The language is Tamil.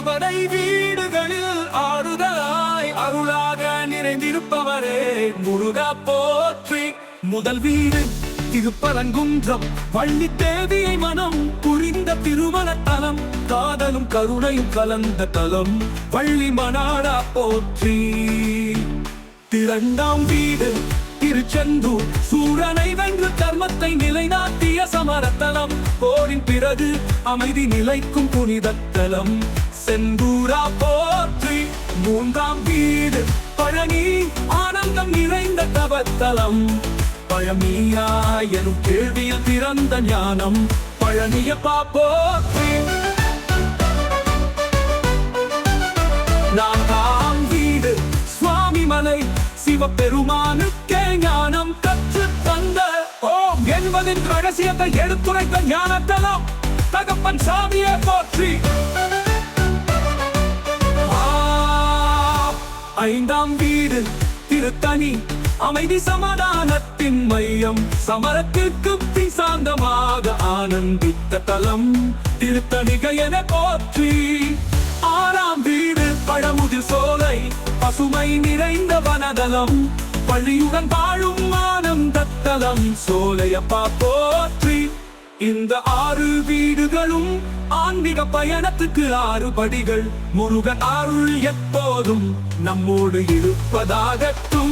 அறுபடை வீடுகளில் ஆறுதலாய் அருளாக நிறைந்திருப்பவரே முருகா போற்றி. முதல் வீடு திருப்பரங்குன்றம் வள்ளி தேவியை மனம் புரிந்த திருமண தலம். காதலும் கருணையும் கலந்த தலம். வள்ளி மனாடா போற்றி. இரண்டாம் வீடு திருச்செந்தூர். சூரனை வென்று தர்மத்தை நிலைநாட்டிய சமரத்தலம். போரின் பிறகு அமைதி நிலைக்கும் புனிதத்தலம். செந்தூரா போற்றி மூன்றாம் வீடு பழனி ஆனந்தம் நிறைந்த தவத்தலம். பழமியா எனும் கேள்வியில் திறந்த ஞானம். பழனியப்பா போற்றி. நான்காம் வீடு சுவாமி மலை சிவபெருமானுக்கே ஞானம் கற்று தந்த ஓம் என்பதின் ரகசியத்தை எடுத்துரைத்த ஞானத்தலம். தகப்பன் சாமியே போற்றி. ஐந்தாம் வீடு திருத்தணி. அமைதி சமாதானத்தின் மையம் சமரத்திற்கு பின் சாந்தமாக ஆனந்தித்த தலம். திருத்தணிக என போற்றி. ஆறாம் வீடு பழமுதிர் சோலை பசுமை நிறைந்த வனதலம். பள்ளியுடன் வாழும் ஆனந்தத்தலம் சோலையப்பா போற்றி. இந்த ஆறு வீடுகளும் ஆன் ஆன்மீக பயணத்துக்கு ஆறு படிகள். முருகன் அருள் எப்போதும் நம்மோடு இருப்பதாகட்டும்.